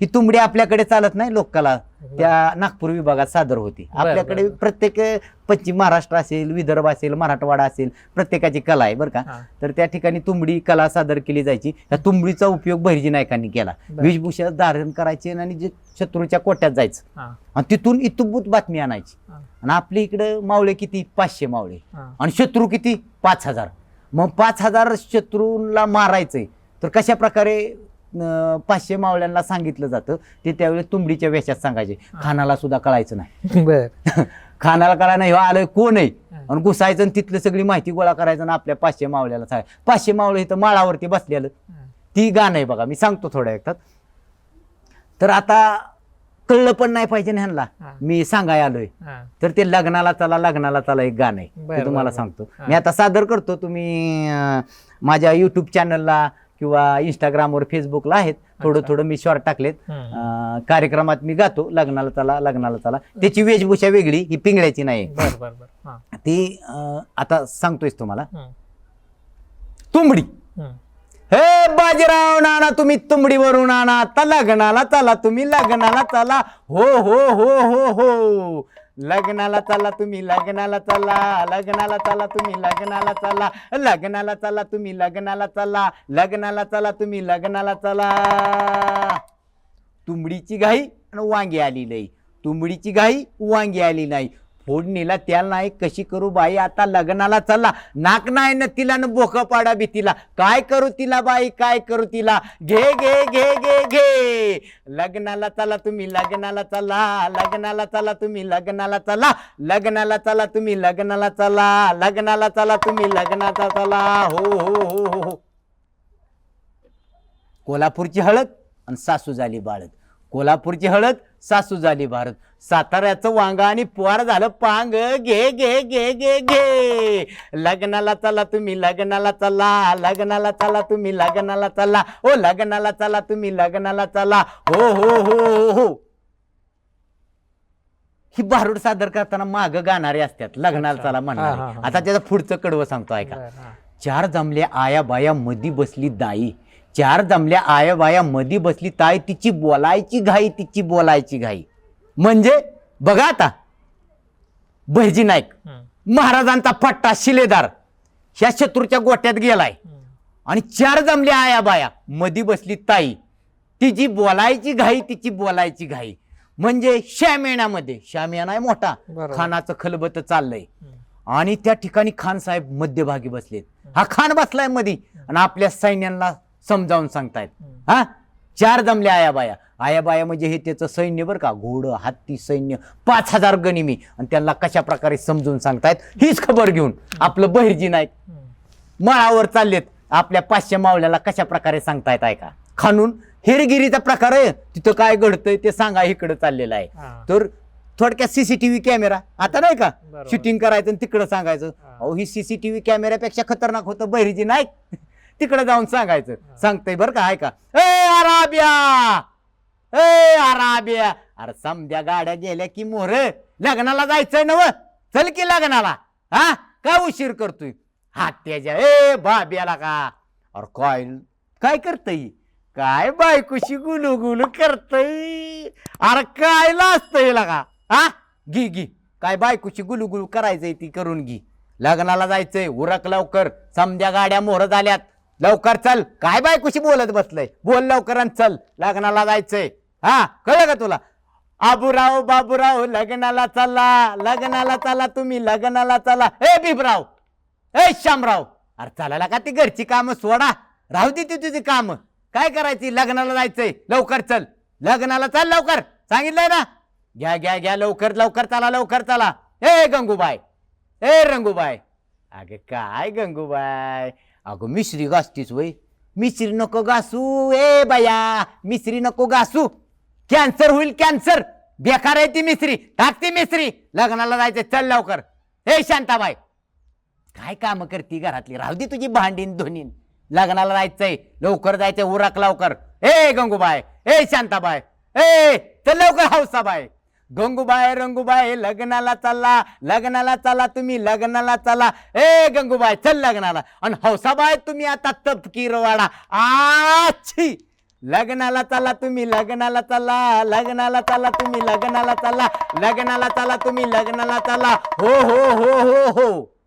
ही तुंबडी आपल्याकडे चालत नाही लोककला. त्या नागपूर विभागात सादर होती. आपल्याकडे. प्रत्येक पश्चिम महाराष्ट्र असेल विदर्भ असेल मराठवाडा असेल प्रत्येकाची कला आहे बरं का. तर त्या ठिकाणी तुंबडी कला सादर केली जायची. त्या तुंबडीचा उपयोग बहिर्जी नायकांनी केला. बरं. वेशभूषा धारण करायचे आणि जे शत्रूच्या कोट्यात जायचं. आणि तिथून इतुबूत बातमी आणायची. आणि आपल्या इकडं मावळे किती? पाचशे मावळे. आणि शत्रू किती? पाच हजार. मग पाच हजार शत्रूला मारायचंय. तर कशा प्रकारे पाचशे मावळ्यांना सांगितलं जातं. ते त्यावेळेस तुंबडीच्या वेशात सांगायचे. खानाला सुद्धा कळायचं नाही. बर. खानाला कळाय नाही आलोय कोण आहे. आणि घुसायचं आणि तिथलं सगळी माहिती गोळा करायचं आणि आपल्या पाचशे मावळ्याला सांगाय पाचशे मावळे इथं माळावरती बसलेलं. ती गाणं आहे बघा मी सांगतो थोड्या एकतात तर आता कळलं पण नाही पाहिजे ना ह्यांना. मी सांगाय आलोय. तर ते लग्नाला चला लग्नाला चला एक गाणं आहे. ते तुम्हाला सांगतो. मी आता सादर करतो तुम्ही माझ्या युट्यूब चॅनलला किंवा इंस्टाग्रामवर फेसबुकला आहेत. थोडं. थोडं मी शॉर्ट टाकलेत. कार्यक्रमात मी गातो लग्नाला चला लग्नाला चला. त्याची वेशभूषा वेगळी ही पिंगळ्याची नाही. बर बर बर. हा. ती आता सांगतोयच तुम्हाला. तुंबडी. हे बाजीराव नाना तुम्ही तुंबडीवरून आणा. आता लग्नाला चला तुम्ही लग्नाला चला. हो हो हो हो हो. लग्नाला चला तुम्ही लग्नाला चला लग्नाला चला तुम्ही लग्नाला चला लग्नाला चला तुम्ही लग्नाला चला लग्नाला चला तुम्ही लग्नाला चला. तुंबडीची घाई आणि वांगी आली नाही. तुंबडीची घाई वांगी आली नाही. फोडणीला त्याल नाही कशी करू बाई? आता लग्नाला चला. नाक नाही ना तिला न बोक पाडा भीतीला काय करू तिला बाई? काय करू तिला? घे घे घे घे घे. लग्नाला चला तुम्ही लग्नाला चला. लग्नाला चला तुम्ही लग्नाला चला. लग्नाला चला तुम्ही लग्नाला चला. लग्नाला चला तुम्ही लग्नाचा चला. हो हो हो हो हो. कोल्हापूरची हळद आणि सासू झाली बाळद. कोल्हापूरची हळद सासू झाली भारत. साताऱ्याचं वांगा आणि पुवार झालं पांग. घे घे घे घे घे. लग्नाला चला तुम्ही लग्नाला चला. लग्नाला चला तुम्ही लग्नाला चला. ओ लग्नाला चला तुम्ही लग्नाला चला. हो हो हो हो हो. ही भारूड सादर करताना माग गाणारे असतात. लग्नाला चला म्हणणारे. आता त्याचं पुढचं कडवं सांगतो ऐका. चार जमल्या आया बाया मधी बसली दाई. चार जमल्या आया बाया मधी बसली ताई. तिची बोलायची घाई तिची बोलायची घाई. म्हणजे बघा आता बहिजी नाईक. महाराजांचा पट्टा शिलेदार ह्या शत्रूच्या गोट्यात गेलाय. आणि चार जमल्या आया बाया मधी बसली ताई. तिची बोलायची घाई तिची बोलायची घाई. म्हणजे श्यामेण्यामध्ये श्यामेणा आहे मोठा. खानाचं खलबत चाललंय. आणि त्या ठिकाणी खान साहेब मध्यभागी बसलेत. हा. खान बसलायमध्ये आणि आपल्या सैन्यांना समजावून सांगतायत. हा. चार जमल्या आयाबाया आयाबाया म्हणजे हे त्याचं सैन्य बरं का? घोडं हत्ती सैन्य पाच हजार गनिमी. आणि त्यांना कशा प्रकारे समजून सांगतायत? हीच खबर घेऊन आपलं बहिर्जी नाईक. मळावर चाललेत. आपल्या पाचशे मावल्याला कशा प्रकारे सांगतायत ऐका? खाणून हेरगिरीचा प्रकार आहे. तिथं काय घडतंय ते सांगा इकडे चाललेलं आहे. तर थोडक्यात सीसीटीव्ही कॅमेरा आता नाही का. शूटिंग करायचं आणि तिकडं सांगायचं. अहो ही सीसीटीव्ही कॅमेऱ्यापेक्षा खतरनाक होतं. बहिरीजी नाही तिकडे जाऊन सांगायचं. सांगतंय बरं का ऐका. ए अराबिया! ए अराबिया अरे समध्या गाड्या गेल्या की मोर लग्नाला जायचंय नव. चल की लग्नाला. हा? काय उशीर करतोय? हात त्याच्या ए बाब्याला का? अरे काय काय करतय? काय बायकोशी गुलू गुलू करतय? अरे काय लाजतय लगा हा? घी घी. काय बायकोशी गुलू गुलू करायचंय ती करून घी. लग्नाला जायचंय. उरक लवकर. समध्या गाड्या मोहर झाल्यात. लवकर चल. काय बाय कुशी बोलत बसलंय? बोल लवकर आणि चल. लग्नाला जायचंय. हा कळलं का तुला? आबूराव बाबूराव लग्नाला चला. लग्नाला चला तुम्ही. लग्नाला चला. ए बिबराव ए श्यामराव. अरे चालायला का ती घरची कामं? सोडा. राहू दे ती तुझी कामं. काय करायची? लग्नाला जायचंय. लवकर चल. लग्नाला चल लवकर. सांगितलंय ना? घ्या घ्या घ्या. लवकर लवकर चला लवकर चला. ए गंगूबाई. ए रंगूबाई. अगे काय गंगूबाई? अगं मिश्री गासतीच वय. मिश्री नको घासू ए बाया मिश्री नको घासू कॅन्सर होईल कॅन्सर. बेकार आहे ती मिश्री. टाकते मिश्री. लग्नाला जायचं चल लवकर. ए शांताबाई. काय कामं करती घरातली? राहू दे तुझी भांडीन धोनीन. लग्नाला जायचंय लवकर जायचंय उरक लवकर. ए गंगूबाय ए शांताबाय ए चल लवकर हौसाबाई. गंगूबाई रंगूबाई लग्नाला चालला लग्नाला चला तुम्ही लग्नाला चला ए गंगूबाई चल लग्नाला. आणि हौसाबाई तुम्ही आता तपकीर वाडा. आच्छी! लग्नाला चला तुम्ही लग्नाला चला लग्नाला चला तुम्ही लग्नाला चला लग्नाला चला तुम्ही लग्नाला चला हो हो हो हो हो.